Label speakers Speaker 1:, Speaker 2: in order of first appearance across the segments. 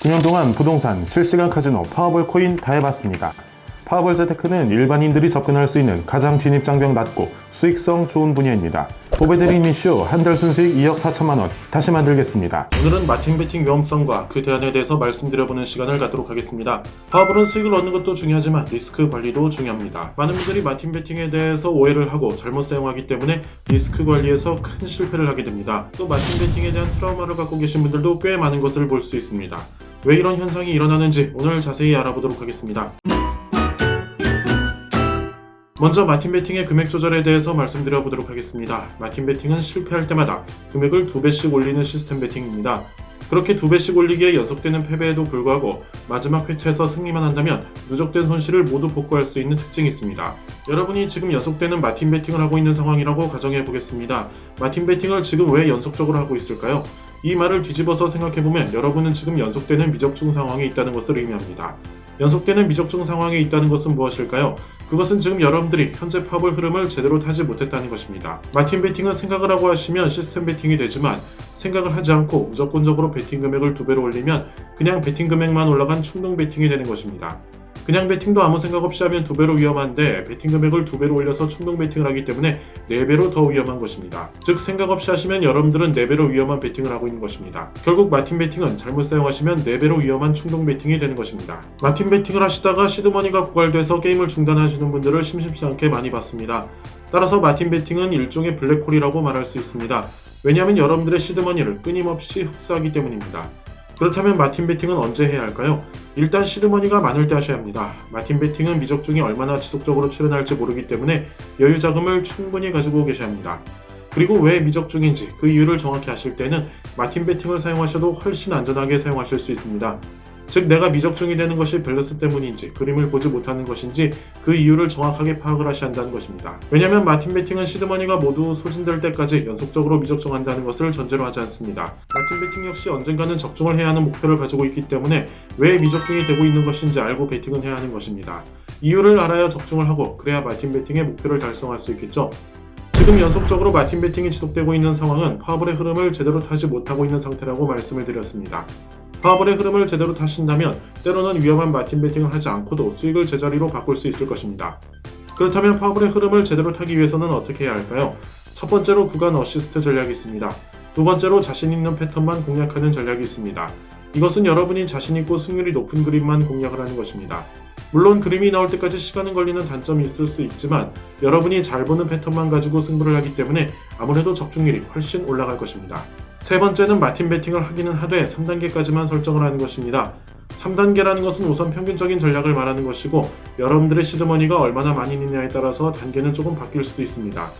Speaker 1: 9년 동안 부동산, 실시간 카지노, 파워볼 코인 다 해봤습니다. 파워볼 재테크는 일반인들이 접근할 수 있는 가장 진입 장벽 낮고 수익성 좋은 분야입니다. 보배드림 이슈 한 달 순수익 2억 4천만 원 다시 만들겠습니다. 오늘은 마틴 베팅 위험성과 그 대안에 대해서 말씀드려보는 시간을 갖도록 하겠습니다. 파워볼은 수익을 얻는 것도 중요하지만 리스크 관리도 중요합니다. 많은 분들이 마틴 베팅에 대해서 오해를 하고 잘못 사용하기 때문에 리스크 관리에서 큰 실패를 하게 됩니다. 또 마틴 베팅에 대한 트라우마를 갖고 계신 분들도 꽤 많은 것을 볼 수 있습니다. 왜 이런 현상이 일어나는지 오늘 자세히 알아보도록 하겠습니다. 먼저 마틴 베팅의 금액 조절에 대해서 말씀드려 보도록 하겠습니다. 마틴 베팅은 실패할 때마다 금액을 두 배씩 올리는 시스템 베팅입니다. 그렇게 두 배씩 올리기에 연속되는 패배에도 불구하고 마지막 회차에서 승리만 한다면 누적된 손실을 모두 복구할 수 있는 특징이 있습니다. 여러분이 지금 연속되는 마틴 베팅을 하고 있는 상황이라고 가정해 보겠습니다. 마틴 베팅을 지금 왜 연속적으로 하고 있을까요? 이 말을 뒤집어서 생각해보면 여러분은 지금 연속되는 미적중 상황에 있다는 것을 의미합니다. 연속되는 미적중 상황에 있다는 것은 무엇일까요? 그것은 지금 여러분들이 현재 팝을 흐름을 제대로 타지 못했다는 것입니다. 마틴 베팅은 생각을 하고 하시면 시스템 베팅이 되지만 생각을 하지 않고 무조건적으로 베팅 금액을 두 배로 올리면 그냥 베팅 금액만 올라간 충동 베팅이 되는 것입니다. 그냥 베팅도 아무 생각 없이 하면 두 배로 위험한데 베팅 금액을 두 배로 올려서 충동 베팅을 하기 때문에 네 배로 더 위험한 것입니다. 즉 생각 없이 하시면 여러분들은 네 배로 위험한 베팅을 하고 있는 것입니다. 결국 마틴 베팅은 잘못 사용하시면 네 배로 위험한 충동 베팅이 되는 것입니다. 마틴 베팅을 하시다가 시드머니가 고갈돼서 게임을 중단하시는 분들을 심심치 않게 많이 봤습니다. 따라서 마틴 베팅은 일종의 블랙홀이라고 말할 수 있습니다. 왜냐하면 여러분들의 시드머니를 끊임없이 흡수하기 때문입니다. 그렇다면 마틴 베팅은 언제 해야 할까요? 일단 시드머니가 많을 때 하셔야 합니다. 마틴 베팅은 미적중이 얼마나 지속적으로 출현할지 모르기 때문에 여유 자금을 충분히 가지고 계셔야 합니다. 그리고 왜 미적중인지 그 이유를 정확히 아실 때는 마틴 베팅을 사용하셔도 훨씬 안전하게 사용하실 수 있습니다. 즉 내가 미적중이 되는 것이 밸런스 때문인지 그림을 보지 못하는 것인지 그 이유를 정확하게 파악을 하셔야 한다는 것입니다. 왜냐하면 마틴 베팅은 시드머니가 모두 소진될 때까지 연속적으로 미적중한다는 것을 전제로 하지 않습니다. 마틴 베팅 역시 언젠가는 적중을 해야 하는 목표를 가지고 있기 때문에 왜 미적중이 되고 있는 것인지 알고 베팅은 해야 하는 것입니다. 이유를 알아야 적중을 하고 그래야 마틴 베팅의 목표를 달성할 수 있겠죠. 지금 연속적으로 마틴 베팅이 지속되고 있는 상황은 파벌의 흐름을 제대로 타지 못하고 있는 상태라고 말씀을 드렸습니다. 파벌의 흐름을 제대로 타신다면 때로는 위험한 마틴 베팅을 하지 않고도 수익을 제자리로 바꿀 수 있을 것입니다. 그렇다면 파벌의 흐름을 제대로 타기 위해서는 어떻게 해야 할까요? 첫 번째로 구간 어시스트 전략이 있습니다. 두 번째로 자신 있는 패턴만 공략하는 전략이 있습니다. 이것은 여러분이 자신 있고 승률이 높은 그림만 공략을 하는 것입니다. 물론 그림이 나올 때까지 시간은 걸리는 단점이 있을 수 있지만 여러분이 잘 보는 패턴만 가지고 승부를 하기 때문에 아무래도 적중률이 훨씬 올라갈 것입니다. 세 번째는 마틴 베팅을 하기는 하되 3단계까지만 설정을 하는 것입니다. 3단계라는 것은 우선 평균적인 전략을 말하는 것이고 여러분들의 시드머니가 얼마나 많이 있느냐에 따라서 단계는 조금 바뀔 수도 있습니다.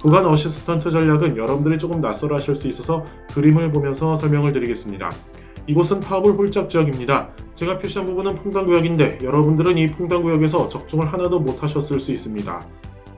Speaker 1: 구간 어시스턴트 전략은 여러분들이 조금 낯설어 하실 수 있어서 그림을 보면서 설명을 드리겠습니다. 이곳은 파워볼 홀짝 지역입니다. 제가 표시한 부분은 퐁당구역인데 여러분들은 이 퐁당구역에서 적중을 하나도 못 하셨을 수 있습니다.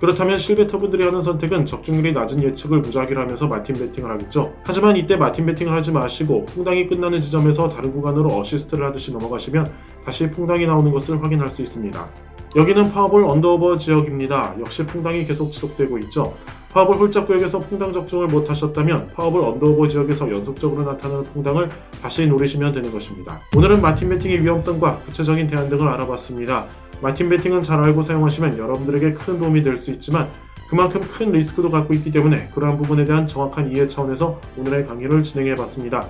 Speaker 1: 그렇다면 실베터분들이 하는 선택은 적중률이 낮은 예측을 무작위로 하면서 마틴 베팅을 하겠죠. 하지만 이때 마틴 베팅을 하지 마시고 퐁당이 끝나는 지점에서 다른 구간으로 어시스트를 하듯이 넘어가시면 다시 퐁당이 나오는 것을 확인할 수 있습니다. 여기는 파워볼 언더오버 지역입니다. 역시 퐁당이 계속 지속되고 있죠. 파워볼 홀짝 구역에서 퐁당 적중을 못 하셨다면 파워볼 언더오버 지역에서 연속적으로 나타나는 퐁당을 다시 노리시면 되는 것입니다. 오늘은 마틴 베팅의 위험성과 구체적인 대안 등을 알아봤습니다. 마틴 베팅은 잘 알고 사용하시면 여러분들에게 큰 도움이 될 수 있지만 그만큼 큰 리스크도 갖고 있기 때문에 그러한 부분에 대한 정확한 이해 차원에서 오늘의 강의를 진행해 봤습니다.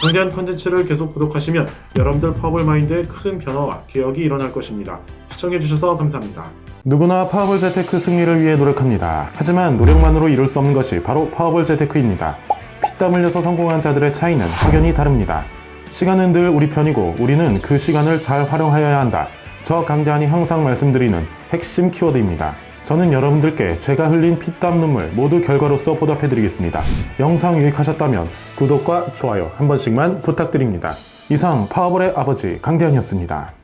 Speaker 1: 강대한 컨텐츠를 계속 구독하시면 여러분들 파워볼 마인드에 큰 변화와 개혁이 일어날 것입니다. 시청해주셔서 감사합니다. 누구나 파워볼 재테크 승리를 위해 노력합니다. 하지만 노력만으로 이룰 수 없는 것이 바로 파워볼 재테크입니다. 피땀 흘려서 성공한 자들의 차이는 확연히 다릅니다. 시간은 늘 우리 편이고 우리는 그 시간을 잘 활용하여야 한다. 저 강대한이 항상 말씀드리는 핵심 키워드입니다. 저는 여러분들께 제가 흘린 피땀 눈물 모두 결과로서 보답해드리겠습니다. 영상 유익하셨다면 구독과 좋아요 한 번씩만 부탁드립니다. 이상 파워볼의 아버지 강대한이었습니다.